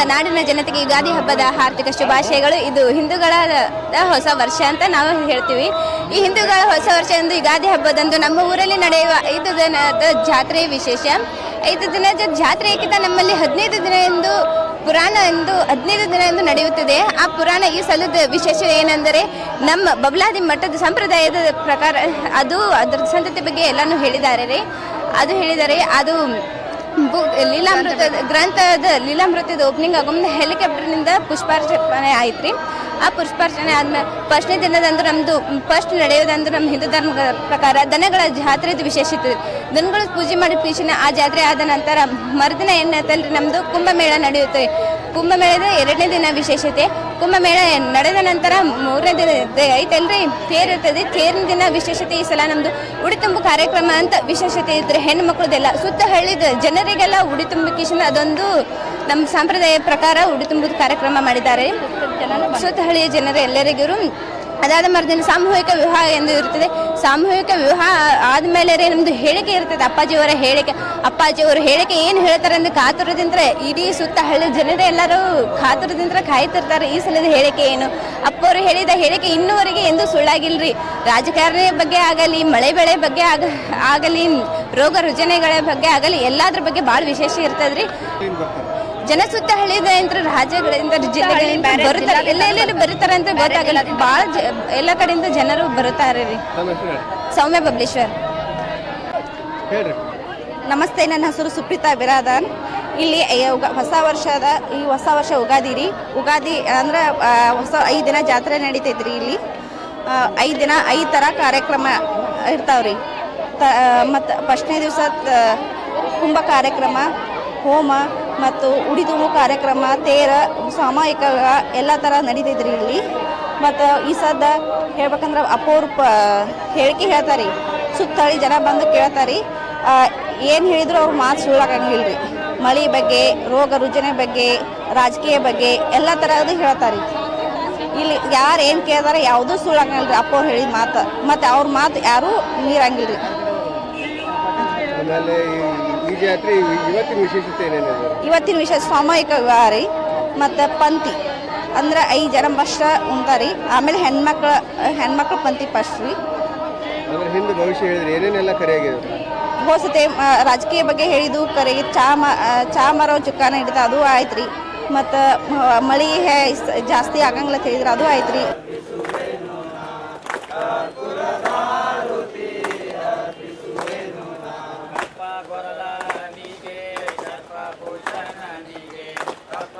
ಸಮಸ್ತ ನಾಡಿನ ಜನತೆಗೆ ಯುಗಾದಿ ಹಬ್ಬದ ಹಾರ್ದಿಕ ಶುಭಾಶಯಗಳು. ಇದು ಹಿಂದೂಗಳ ಹೊಸ ವರ್ಷ ಅಂತ ನಾವು ಹೇಳ್ತೀವಿ. ಈ ಹಿಂದೂಗಳ ಹೊಸ ವರ್ಷ ಎಂದು ಯುಗಾದಿ ಹಬ್ಬದಂದು ನಮ್ಮ ಊರಲ್ಲಿ ನಡೆಯುವ ಐದು ದಿನದ ಜಾತ್ರೆ ವಿಶೇಷ. ಐದು ದಿನದ ಜಾತ್ರೆಗಿಂತ ನಮ್ಮಲ್ಲಿ ಹದಿನೈದು ದಿನ ಎಂದು ಪುರಾಣ ಎಂದು ಹದಿನೈದು ದಿನ ಎಂದು ನಡೆಯುತ್ತದೆ. ಆ ಪುರಾಣ ಈ ಸಲದ ವಿಶೇಷ ಏನೆಂದರೆ ನಮ್ಮ ಬಬ್ಲಾದಿ ಮಠದ ಸಂಪ್ರದಾಯದ ಪ್ರಕಾರ ಅದು ಅದರ ಸಂತತಿ ಬಗ್ಗೆ ಎಲ್ಲನೂ ಹೇಳಿದ್ದಾರೆ ರೀ. ಅದು ಹೇಳಿದರೆ ಅದು ಲೀಲಾಮೃತ, ಗ್ರಂಥದ ಲೀಲಾಮೃತದ ಓಪನಿಂಗ್ ಆಗೋಮುಂದೆ ಹೆಲಿಕಾಪ್ಟರ್ನಿಂದ ಪುಷ್ಪಾರ್ಚನೆ ಆಯ್ತು ರೀ ಆ ಪುಷ್ಪಾರ್ಚನೆ ಆದ್ಮೇಲೆ ಫಸ್ಟ್ನೇ ದಿನದಂದ್ರೆ ನಮ್ಮದು ಫಸ್ಟ್ ನಡೆಯೋದಂದ್ರೆ ನಮ್ಮ ಹಿಂದೂ ಧರ್ಮದ ಪ್ರಕಾರ ದನಗಳ ಜಾತ್ರೆದು ವಿಶೇಷತೆ ದನಗಳ ಪೂಜೆ ಮಾಡಿ ಪೀಚಿನ ಆ ಜಾತ್ರೆ ಆದ ನಂತರ ಮರುದಿನ ಏನಾಯ್ತಲ್ರಿ ನಮ್ಮದು ಕುಂಭಮೇಳ ನಡೆಯುತ್ತೆ. ಕುಂಭಮೇಳದ ಎರಡನೇ ದಿನ ವಿಶೇಷತೆ. ಕುಂಭಮೇಳ ನಡೆದ ನಂತರ ಮೂರನೇ ದಿನ ಐತಲ್ರಿ? ತೇರ್ ಇರ್ತದೆ ತೇರಿನ ದಿನ ವಿಶೇಷತೆ ಈ ಸಲ ನಮ್ಮದು ಉಡಿ ತುಂಬು ಕಾರ್ಯಕ್ರಮ ಅಂತ ವಿಶೇಷತೆ ಇದ್ರೆ ಹೆಣ್ಣು ಮಕ್ಕಳದೆಲ್ಲ ಸುತ್ತ ಹಳ್ಳಿದ ಜನರಿಗೆಲ್ಲ ಉಡಿ ತುಂಬಿಕಿಶನ್ ಅದೊಂದು ನಮ್ಮ ಸಂಪ್ರದಾಯ ಪ್ರಕಾರ ಉಡಿ ಕಾರ್ಯಕ್ರಮ ಮಾಡಿದ್ದಾರೆ. ಸುತ್ತ ಹಳ್ಳಿಯ ಜನರು ಎಲ್ಲರಿಗೂ ಅದಾದ ಮರುದಿನ ಸಾಮೂಹಿಕ ವಿವಾಹ ಎಂದು ಇರುತ್ತದೆ. ಸಾಮೂಹಿಕ ವಿವಾಹ ಆದಮೇಲೆ ನಮ್ಮದು ಹೇಳಿಕೆ ಇರ್ತದೆ. ಅಪ್ಪಾಜಿಯವರ ಹೇಳಿಕೆ. ಅಪ್ಪಾಜಿಯವರ ಹೇಳಿಕೆ ಏನು ಹೇಳ್ತಾರೆ ಅಂದ್ರೆ ಕಾತುರದಿಂದ ಇಡೀ ಸುತ್ತ ಹಳ್ಳಿ ಜನರೇ ಎಲ್ಲರೂ ಕಾತುರದಿಂದ ಕಾಯ್ತಿರ್ತಾರೆ. ಈ ಸಲದ ಹೇಳಿಕೆ ಏನು? ಅಪ್ಪವರು ಹೇಳಿದ ಹೇಳಿಕೆ ಇನ್ನೂವರೆಗೆ ಎಂದೂ ಸುಳ್ಳಾಗಿಲ್ರಿ. ರಾಜಕಾರಣಿ ಬಗ್ಗೆ ಆಗಲಿ, ಮಳೆ ಬೆಳೆ ಬಗ್ಗೆ ಆಗ, ಆಗಲಿ, ರೋಗ ರುಜಿನಗಳ ಬಗ್ಗೆ ಆಗಲಿ ಎಲ್ಲಾದ್ರ ಬಗ್ಗೆ ಭಾಳ ವಿಶೇಷ ಇರ್ತದ್ರಿ. ಜನ ಸುತ್ತ ಹಳ್ಳಿಯಿಂದ ರಾಜ್ಯಗಳಿಂದ ಜಿಲ್ಲೆಗಳಿಂದ ಬರುತ್ತಾರೆ ಎಲ್ಲ ಎಲ್ಲೆಲ್ಲಿ ಬರುತ್ತಾರೆ. ಅಂತ ಗೊತ್ತಾಗಲ್ಲ. ಭಾಳ ಜ ಎಲ್ಲ ಕಡೆಯಿಂದ ಜನರು ಬರುತ್ತಾರೆ ರೀ. ಸೌಮ್ಯ ಬಬ್ಲೇಶ್ವರ್. ನಮಸ್ತೆ ನನ್ನ ಹೆಸರು ಸುಪ್ರೀತಾ ಬಿರಾದನ್ ಇಲ್ಲಿ ಹೊಸ ವರ್ಷದ ಈ ಹೊಸ ವರ್ಷ ಉಗಾದಿ ರೀ. ಉಗಾದಿ ಅಂದ್ರೆ ಹೊಸ ಐದು ದಿನ ಜಾತ್ರೆ ನಡೀತೈತ್ರಿ ಇಲ್ಲಿ. ಐದು ದಿನ ಐದು ಥರ ಕಾರ್ಯಕ್ರಮ ಇರ್ತಾವ್ರಿ ತ ಮತ್ತು ಫಸ್ಟ್ನೇ ದಿವಸ ಕುಂಭ ಕಾರ್ಯಕ್ರಮ ಹೋಮ ಮತ್ತು ಉಡಿ ತುಂಬು ಕಾರ್ಯಕ್ರಮ, ತೇರ ಸಾಮಾಯಿಕ ಎಲ್ಲ ಥರ ನಡೀತೈತ್ರಿ ಇಲ್ಲಿ. ಮತ್ತು ಈ ಸದ್ದ ಹೇಳ್ಬೇಕಂದ್ರೆ ಅಪೂರ್ವ ಹೇಳಿಕೆ ಹೇಳ್ತಾರೆ. ಸುತ್ತಳಿ ಜನ ಬಂದು ಕೇಳ್ತಾರೆ. ಏನು ಹೇಳಿದ್ರು ಅವ್ರ ಮಾತು ಸುಳ್ಳಾಗಂಗಿಲ್ಲ ರೀ ಮಳೆ ಬಗ್ಗೆ, ರೋಗ ರುಜಿನ ಬಗ್ಗೆ, ರಾಜಕೀಯ ಬಗ್ಗೆ ಎಲ್ಲ ಥರದ್ದು ಹೇಳ್ತಾರೆ. ಇಲ್ಲಿ ಯಾರು ಏನು ಕೇಳ್ತಾರೆ ಯಾವುದೂ ಸುಳ್ಳಾಗಂಗಿಲ್ಲ ರೀ ಅಪ್ಪ ಅವ್ರು ಹೇಳಿದ ಮಾತು. ಮತ್ತು ಅವ್ರ ಮಾತು ಯಾರೂ ಈ- ಈ ಜಾತ್ರೆ ಇವತ್ತಿನ ವಿಶೇಷತೆ ಏನೇನಿದೆ ಇವತ್ತಿನ ವಿಶೇಷ ಸಾಮೂಹಿಕ ವಿವಾಹ ರೀ ಮತ್ತು ಪಂಕ್ತಿ ಅಂದ್ರೆ ಐದು ಜನ ಫಸ್ಟ್ ಉಂಟಾರಿ ಆಮೇಲೆ ಹೆಣ್ಮಕ್ಳ ಹೆಣ್ಮಕ್ಳು ಪಂಕ್ತಿ ಫಸ್ಟ್ ರೀ. ಅದ್ರ ಹಿಂದೆ ಭವಿಷ್ಯ ಹೇಳಿದ್ರೆ ಏನೇನೆಲ್ಲ ಕರೆಯಾಗಿದೆ ಹೋಸತೆ ರಾಜಕೀಯ ಬಗ್ಗೆ ಹೇಳಿದ್ದು ಕರೆಗೆ ಚಾ ಮ ಆ, ಚಾ ಮರೋ ಚುಕ್ಕಾನ ಹಿಡಿದ ಅದು ಆಯ್ತು ರೀ. ಮತ್ತು ಮಳೆ ಹೇ- ಜಾಸ್ತಿ ಆಗಂಗಿಲ್ಲ ಹೇಳಿದ್ರೆ ಅದು ಆಯ್ತು ರೀ. ओम